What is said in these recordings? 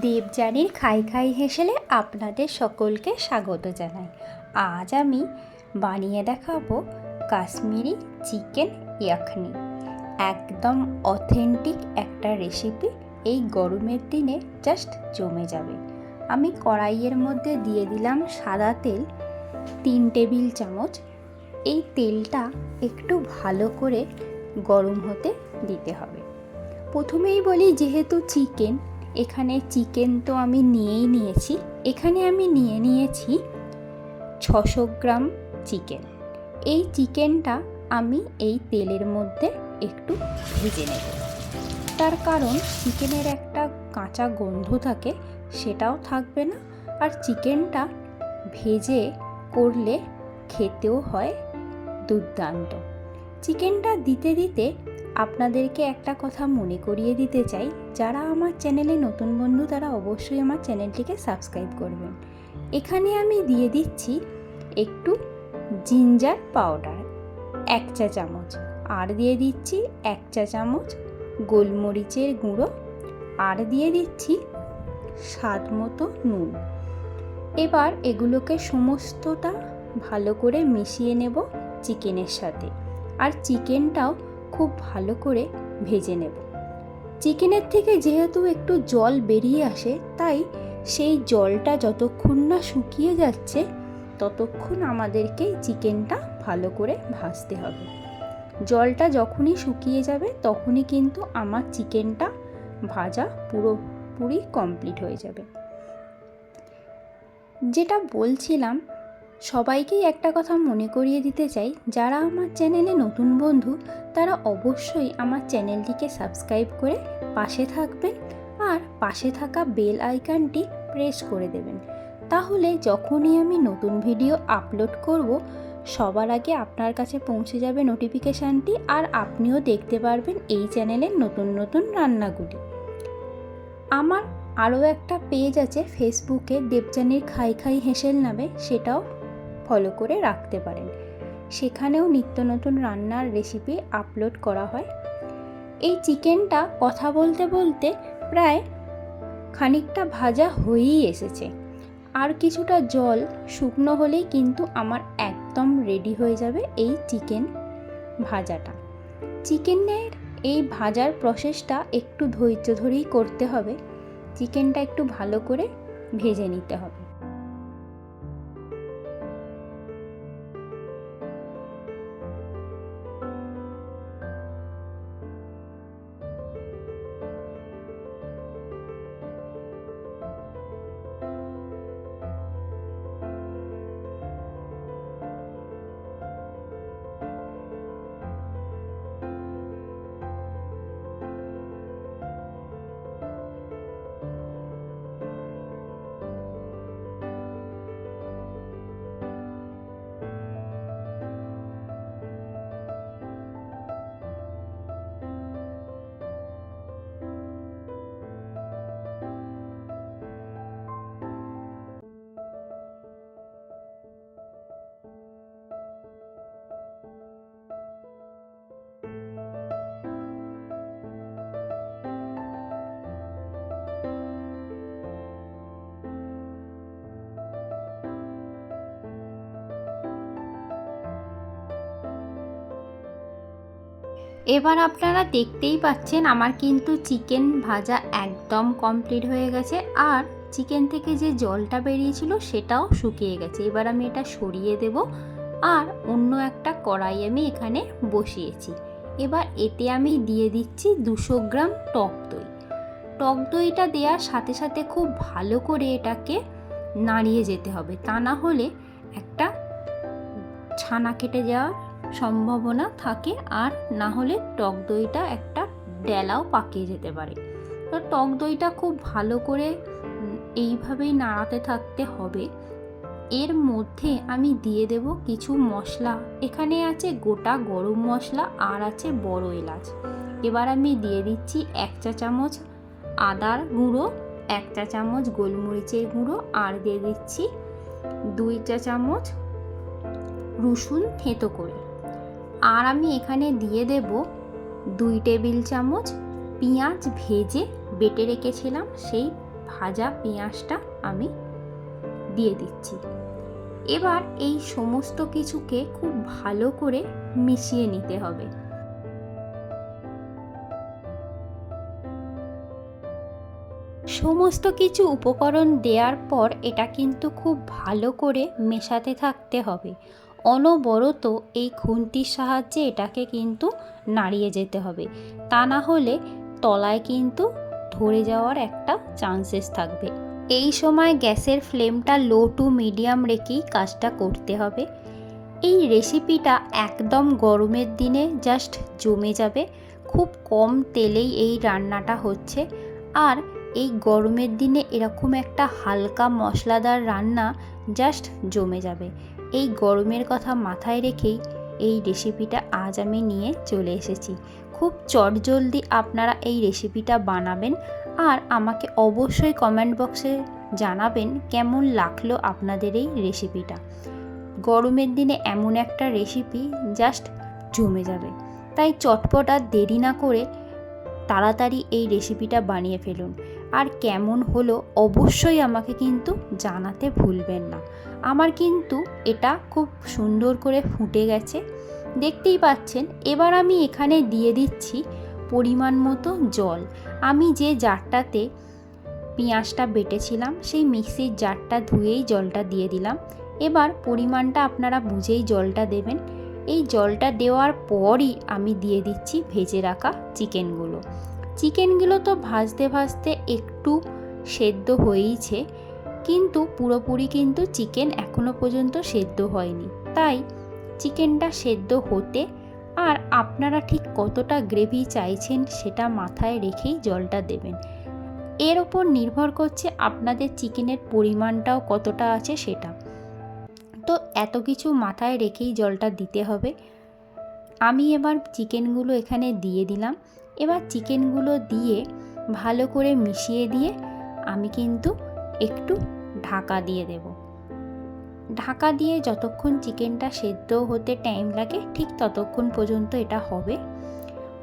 দেবযানীর খাই খাই হেসেলে আপনাদের সকলকে স্বাগত জানাই। আজ আমি বানিয়ে দেখাবো কাশ্মীরি চিকেন ইয়াখনি। একদম অথেন্টিক একটা রেসিপি এই গরমের দিনে জাস্ট জমে যাবে। আমি কড়াইয়ের মধ্যে দিয়ে দিলাম সাদা তেল, তিন টেবিল চামচ। এই তেলটা একটু ভালো করে গরম হতে দিতে হবে। প্রথমেই বলি যেহেতু চিকেন এখানে চিকেন তো আমি নিয়েই নিয়েছি। এখানে আমি নিয়ে নিয়েছি ছশো গ্রাম চিকেন। এই চিকেনটা আমি এই তেলের মধ্যে একটু ভেজে নেব। তার কারণ চিকেনের একটা কাঁচা গন্ধ থাকে, সেটাও থাকবে না। আর চিকেনটা ভেজে করলে খেতেও হয় দুর্দান্ত। চিকেনটা দিতে দিতে আপনাদেরকে একটা কথা মনে করিয়ে দিতে চাই, যারা আমার চ্যানেলে নতুন বন্ধু তারা অবশ্যই আমার চ্যানেলটিকে সাবস্ক্রাইব করবেন। এখানে আমি দিয়ে দিচ্ছি একটু জিঞ্জার পাউডার, এক চা চামচ। আর দিয়ে দিচ্ছি এক চা চামচ গোলমরিচের গুঁড়ো। আর দিয়ে দিচ্ছি স্বাদ মতো নুন। এবার এগুলোকে সমস্তটা ভালো করে মিশিয়ে নেব চিকেনের সাথে। আর চিকেনটাও খুব ভালো করে ভেজে নেব। চিকেনের থেকে যেহেতু একটু জল বেরিয়ে আসে, তাই সেই জলটা যতক্ষণ না শুকিয়ে যাচ্ছে, ততক্ষণ আমাদেরকে চিকেনটা ভালো করে ভাজতে হবে। জলটা যখনই শুকিয়ে যাবে, তখনই কিন্তু আমার চিকেনটা ভাজা পুরোপুরি কমপ্লিট হয়ে যাবে। যেটা বলছিলাম, সবাইকেই একটা কথা মনে করিয়ে দিতে চাই, যারা আমার চ্যানেলে নতুন বন্ধু তারা অবশ্যই আমার চ্যানেলটিকে সাবস্ক্রাইব করে পাশে থাকবেন আর পাশে থাকা বেল আইকনটি প্রেস করে দেবেন। তাহলে যখনই আমি নতুন ভিডিও আপলোড করব, সবার আগে আপনার কাছে পৌঁছে যাবে নোটিফিকেশানটি আর আপনিও দেখতে পারবেন এই চ্যানেলের নতুন নতুন রান্নাগুলি। আমার আরও একটা পেজ আছে ফেসবুকে, দেবযানীর খাই খাই হেসেল নামে, সেটাও ফলো করে রাখতে পারেন। সেখানেও নিত্য নতুন রান্নার রেসিপি আপলোড করা হয়। এই চিকেনটা কথা বলতে বলতে প্রায় খানিকটা ভাজা হয়েই এসেছে। আর কিছুটা জল শুকনো হলেই কিন্তু আমার একদম রেডি হয়ে যাবে এই চিকেন ভাজাটা। চিকেনের এই ভাজার প্রসেসটা একটু ধৈর্য ধরেই করতে হবে। চিকেনটা একটু ভালো করে ভেজে নিতে হবে। এবার আপনারা দেখতেই পাচ্ছেন আমার কিন্তু চিকেন ভাজা একদম কমপ্লিট হয়ে গেছে আর চিকেন থেকে যে জলটা বেরিয়েছিল সেটাও শুকিয়ে গেছে। এবার আমি এটা সরিয়ে দেব আর অন্য একটা কড়াই আমি এখানে বসিয়েছি। এবার এতে আমি দিয়ে দিচ্ছি দুশো গ্রাম টক দই। টক দইটা দেওয়ার সাথে সাথে খুব ভালো করে এটাকে নাড়িয়ে যেতে হবে। তা না হলে একটা ছানা কেটে যাওয়ার সম্ভাবনা থাকে আর না হলে টক দইটা একটা ডেলাও পাকিয়ে যেতে পারে। তো টক দইটা খুব ভালো করে এইভাবেই নাড়াতে থাকতে হবে। এর মধ্যে আমি দিয়ে দেব কিছু মশলা। এখানে আছে গোটা গরম মশলা আর আছে বড় এলাচ। এবার আমি দিয়ে দিচ্ছি এক চা চামচ আদার গুঁড়ো, এক চা চামচ গোলমরিচের গুঁড়ো আর দিয়ে দিচ্ছি দুই চা চামচ রসুন থেঁতো করে। আর আমি এখানে দিয়ে দেব দুই টেবিল চামচ পেঁয়াজ ভেজে বেটে রেখেছিলাম, সেই ভাজা পেঁয়াজটা আমি দিয়ে দিচ্ছি। এবার এই সমস্ত কিছুকে খুব ভালো করে মিশিয়ে নিতে হবে। সমস্ত কিছু উপকরণ দেওয়ার পর এটা কিন্তু খুব ভালো করে মেশাতে থাকতে হবে। অনবরত এই খুন্তির সাহায্যে এটাকে কিন্তু নাড়িয়ে যেতে হবে। তা না হলে তলায় কিন্তু ধরে যাওয়ার একটা চান্সেস থাকবে। এই সময় গ্যাসের ফ্লেমটা লো টু মিডিয়াম রেখেই কাজটা করতে হবে। এই রেসিপিটা একদম গরমের দিনে জাস্ট জমে যাবে। খুব কম তেলেই এই রান্নাটা হচ্ছে। আর এই গরমের দিনে এরকম একটা হালকা মশলাদার রান্না জাস্ট জমে যাবে। এই গরমের কথা মাথায় রেখেই এই রেসিপিটা আজ আমি নিয়ে চলে এসেছি। খুব চটজলদি আপনারা এই রেসিপিটা বানাবেন আর আমাকে অবশ্যই কমেন্ট বক্সে জানাবেন কেমন লাগল আপনাদের এই রেসিপিটা গরমের দিনে এমন একটা রেসিপি জাস্ট জমে যাবে। তাই চটপট আর দেরি না করে তাড়াতাড়ি এই রেসিপিটা বানিয়ে ফেলুন। আর কেমন হলো অবশ্যই আমাকে কিন্তু জানাতে ভুলবেন না। আমার কিন্তু এটা খুব সুন্দর করে ফুটে গেছে। দেখতেই পাচ্ছেন, এবার আমি এখানে দিয়ে দিচ্ছি পরিমাণ মতো জল। আমি যে জারটাতে পেঁয়াজটা বেটেছিলাম, সেই মিক্সির জারটা ধুয়েই জলটা দিয়ে দিলাম। এবার পরিমাণটা আপনারা বুঝেই জলটা দেবেন। এই জলটা দেওয়ার পরই আমি দিয়ে দিচ্ছি ভেজে রাখা চিকেনগুলো। চিকেনগুলো তো ভাজতে ভাজতে একটু সেদ্ধ হয়েইছে। কিন্তু পুরোপুরি কিন্তু চিকেন এখনও পর্যন্ত সেদ্ধ হয়নি। তাই চিকেনটা সেদ্ধ হতে আর আপনারা ঠিক কতটা গ্রেভি চাইছেন সেটা মাথায় রেখেই জলটা দেবেন। এর ওপর নির্ভর করছে আপনাদের চিকেনের পরিমাণটাও কতটা আছে সেটা। তো এত কিছু মাথায় রেখেই জলটা দিতে হবে। আমি এবার চিকেনগুলো এখানে দিয়ে দিলাম। এবার চিকেনগুলো দিয়ে ভালো করে মিশিয়ে দিয়ে আমি কিন্তু একটু ঢাকা দিয়ে দেব। ঢাকা দিয়ে যতক্ষণ চিকেনটা সেদ্ধ হতে টাইম লাগে, ঠিক ততক্ষণ পর্যন্ত এটা হবে।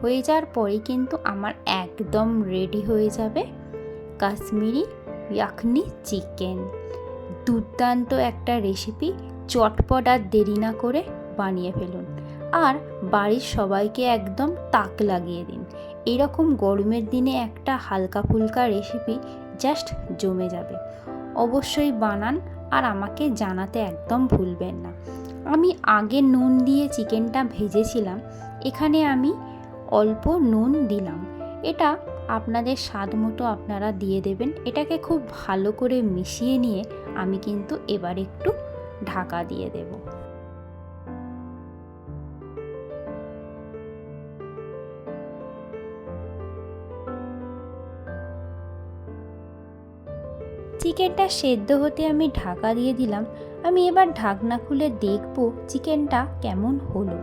হয়ে যাওয়ার পরে কিন্তু আমার একদম রেডি হয়ে যাবে কাশ্মীরি ইয়াখনি চিকেন। দুর্দান্ত একটা রেসিপি চটপট আর দেরি না করে বানিয়ে ফেলুন। আর বাড়ির সবাইকে একদম তাক লাগিয়ে দিন। এরকম গরমের দিনে একটা হালকা ফুলকা রেসিপি জাস্ট জমে যাবে। অবশ্যই বানান আর আমাকে জানাতে একদম ভুলবেন না। আমি আগে নুন দিয়ে চিকেনটা ভেজেছিলাম, এখানে আমি অল্প নুন দিলাম। এটা আপনাদের স্বাদ মতো আপনারা দিয়ে দেবেন। এটাকে খুব ভালো করে মিশিয়ে নিয়ে আমি কিন্তু এবার একটু ঢাকা দিয়ে দেবো। চিকেনটা সেদ্ধ হতে আমি ঢাকা দিয়ে দিলাম। আমি এবার ঢাকনা খুলে দেখব চিকেনটা কেমন হলো।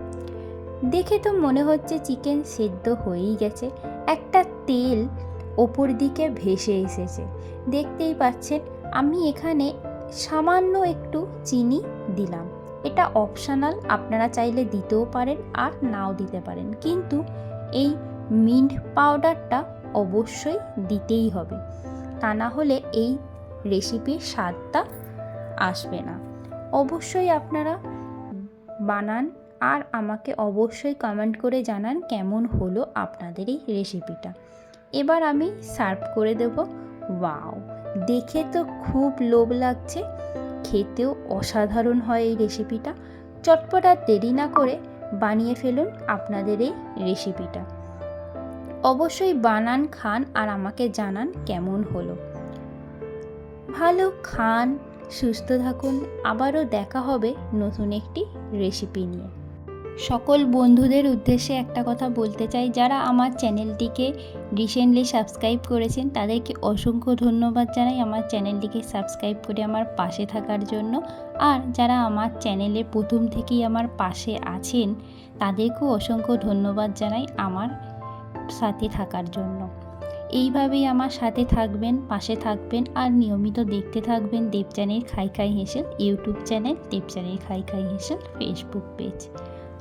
দেখে তো মনে হচ্ছে চিকেন সেদ্ধ হয়েই গেছে। একটা তেল ওপর দিকে ভেসে এসেছে। দেখতেই পাচ্ছেন, আমি এখানে সামান্য একটু চিনি দিলাম। এটা অপশানাল, আপনারা চাইলে দিতেও পারেন আর নাও দিতে পারেন। কিন্তু এই মিন্ট পাউডারটা অবশ্যই দিতেই হবে। তা না হলে এই রেসিপির স্বাদটা আসবে না। অবশ্যই আপনারা বানান আর আমাকে অবশ্যই কমেন্ট করে জানান কেমন হলো আপনাদের এই রেসিপিটা। এবার আমি সার্ভ করে দেব। ওয়াও দেখে তো খুব লোভ লাগছে। খেতেও অসাধারণ হয় এই রেসিপিটা। চটপট আর দেরি না করে বানিয়ে ফেলুন আপনাদের এই রেসিপিটা। অবশ্যই বানান, খান আর আমাকে জানান কেমন হলো। ভালো খান, সুস্থ থাকুন। আবারও দেখা হবে নতুন একটি রেসিপি নিয়ে। সকল বন্ধুদের উদ্দেশ্যে একটা কথা বলতে চাই, যারা আমার চ্যানেলটিকে রিসেন্টলি সাবস্ক্রাইব করেছেন, তাদেরকে অসংখ্য ধন্যবাদ জানাই আমার চ্যানেলটিকে সাবস্ক্রাইব করে আমার পাশে থাকার জন্য। আর যারা আমার চ্যানেলে প্রথম থেকেই আমার পাশে আছেন, তাদেরকেও অসংখ্য ধন্যবাদ জানাই আমার সাথে থাকার জন্য। এইভাবেই আমার সাথে থাকবেন, পাশে থাকবেন আর নিয়মিত দেখতে থাকবেন দেবচানের খাই খাই হেসেল, ইউটিউব চ্যানেল দেবচানের খাই খাই হেসেল ফেসবুক পেজ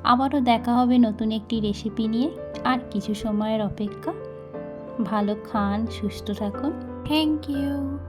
আবারও দেখা হবে নতুন একটি রেসিপি নিয়ে আর কিছু সময়ের অপেক্ষা। ভালো খান, সুস্থ থাকুন। Thank you